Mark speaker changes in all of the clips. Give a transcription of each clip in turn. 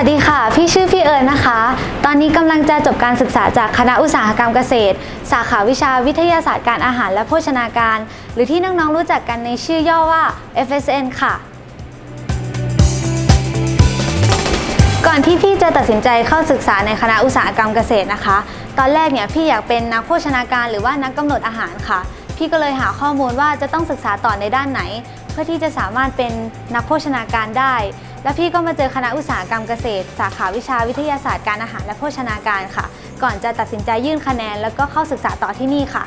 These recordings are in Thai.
Speaker 1: วัสดีค่ะ พี่ชื่อพี่เอิญนะคะ ตอนนี้กำลังจะจบการศึกษาจากคณะอุตสาหกรรมเกษตร สาขาวิชาวิทยาศาสตร์การอาหารและโภชนาการ หรือที่น้องๆรู้จักกันในชื่อย่อว่า FSN ค่ะ ก่อนที่พี่จะตัดสินใจเข้าศึกษาในคณะอุตสาหกรรมเกษตรนะคะ ตอนแรกเนี่ยพี่อยากเป็นนักโภชนาการหรือว่านักกำหนดอาหารค่ะ พี่ก็เลยหาข้อมูลว่าจะต้องศึกษาต่อในด้านไหน เพื่อที่จะสามารถเป็นนักโภชนาการได้ แล้วพี่ก็มาเจอคณะอุตสาหกรรมเกษตร สาขาวิชาวิทยาศาสตร์การอาหารและโภชนาการค่ะ ก่อนจะตัดสินใจยื่นคะแนน แล้วก็เข้าศึกษาต่อที่นี่ค่ะ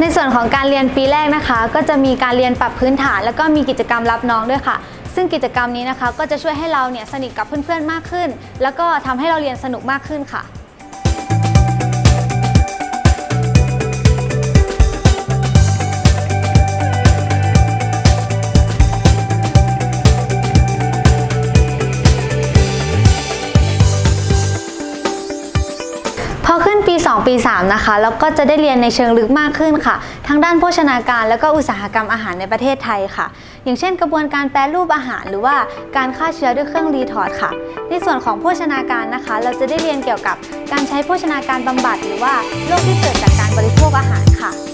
Speaker 1: ในส่วนของการเรียนปีแรกนะคะ ก็จะมีการเรียนปรับพื้นฐาน แล้วก็มีกิจกรรมรับน้องด้วยค่ะ ซึ่งกิจกรรมนี้นะคะ ก็จะช่วยให้เราเนี่ยสนิทกับเพื่อนๆมากขึ้น แล้วก็ทำให้เราเรียนสนุกมากขึ้นค่ะ ปี2ปี3นะคะแล้วก็จะได้เรียนในเชิงลึกมากขึ้นค่ะ ทั้งด้านโภชนาการแล้วก็อุตสาหกรรมอาหารในประเทศไทยค่ะ อย่างเช่นกระบวนการแปรรูปอาหารหรือว่าการฆ่าเชื้อด้วยเครื่องรีทอร์ดค่ะ ในส่วนของโภชนาการนะคะ เราจะได้เรียนเกี่ยวกับการใช้โภชนาการบำบัด หรือว่าโรคที่เกิดจากการบริโภคอาหารค่ะ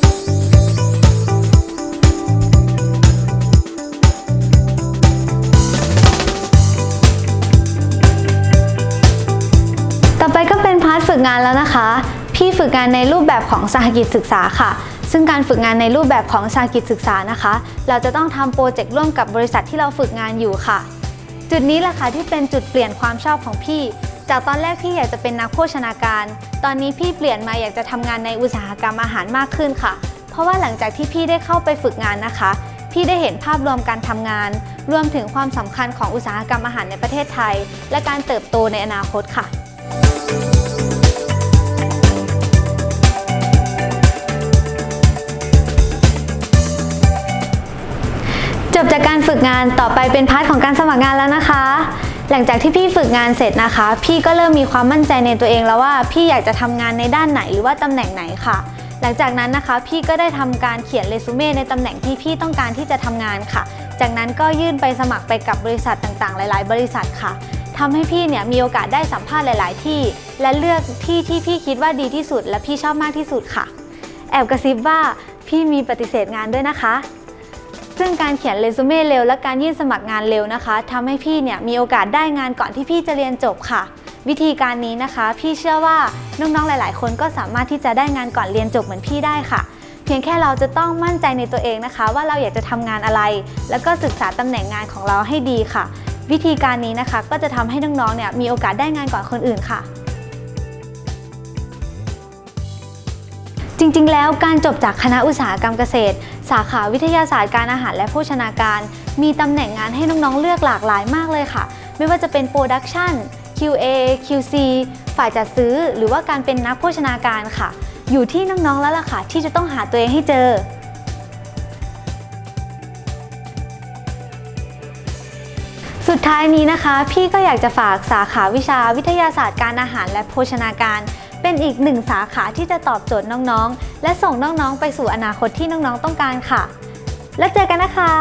Speaker 1: ฝึกงานแล้วนะคะ พี่ฝึกงานในรูปแบบของสหกิจศึกษาค่ะ ซึ่งการฝึกงานในรูปแบบของสหกิจศึกษานะคะ เราจะต้องทำโปรเจกต์ร่วมกับบริษัทที่เราฝึกงานอยู่ค่ะ จุดนี้แหละค่ะที่เป็นจุดเปลี่ยนความชอบของพี่ จากตอนแรกพี่อยากจะเป็นนักโภชนาการ ตอนนี้พี่เปลี่ยนมาอยากจะทำงานในอุตสาหกรรมอาหารมากขึ้นค่ะ เพราะว่าหลังจากที่พี่ได้เข้าไปฝึกงานนะคะ พี่ได้เห็นภาพรวมการทำงาน รวมถึงความสำคัญของอุตสาหกรรมอาหารในประเทศไทย และการเติบโตในอนาคตค่ะ งานต่อไปเป็นพาร์ทของการสมัครงานแล้วนะคะ หลังจากที่พี่ฝึกงานเสร็จนะคะ พี่ก็เริ่มมีความมั่นใจในตัวเองแล้วว่าพี่อยากจะทำงานในด้านไหนหรือว่าตำแหน่งไหนค่ะ หลังจากนั้นนะคะพี่ก็ได้ทำการเขียนเรซูเม่ในตำแหน่งที่พี่ต้องการที่จะทำงานค่ะ จากนั้นก็ยื่นไปสมัครไปกับบริษัทต่างๆ หลาย ๆ บริษัทค่ะทำให้พี่เนี่ยมีโอกาสได้สัมภาษณ์หลาย ๆ ที่ และเลือกที่ที่พี่คิดว่าดีที่สุด และพี่ชอบมากที่สุดค่ะ แอบกระซิบว่าพี่มีปฏิเสธงานด้วยนะคะ ซึ่งการเขียนเรซูเม่เร็วและการยื่นสมัครงานเร็วนะคะทำให้พี่เนี่ยมีโอกาสได้งานก่อนที่พี่จะเรียนจบค่ะ วิธีการนี้นะคะ พี่เชื่อว่าน้องๆหลาย ๆ คนก็สามารถที่จะได้งานก่อนเรียนจบเหมือนพี่ได้ค่ะ เพียงแค่เราจะต้องมั่นใจในตัวเองนะคะ ว่าเราอยากจะทำงานอะไร แล้วก็ศึกษาตำแหน่งงานของเราให้ดีค่ะ วิธีการนี้นะคะก็จะทำให้น้องๆเนี่ยมีโอกาสได้งานก่อนคนอื่นค่ะจริงๆ แล้วการจบจากคณะอุตสาหกรรมเกษตร สาขาวิทยาศาสตร์การอาหารและโภชนาการ มีตำแหน่งงานให้น้องๆเลือกหลากหลายมากเลยค่ะ ไม่ว่าจะเป็นโปรดักชัน QA QC ฝ่ายจัดซื้อ หรือว่าการเป็นนักโภชนาการค่ะ อยู่ที่น้องๆแล้วล่ะค่ะที่จะต้องหาตัวเองให้เจอสุดท้ายนี้นะคะ พี่ก็อยากจะฝากสาขาวิชาวิทยาศาสตร์การอาหารและโภชนาการ เป็นอีกหนึ่งสาขาที่จะตอบโจทย์น้องๆ และส่งน้องๆ ไปสู่อนาคตที่น้องๆ ต้องการค่ะ แล้วเจอกันนะคะ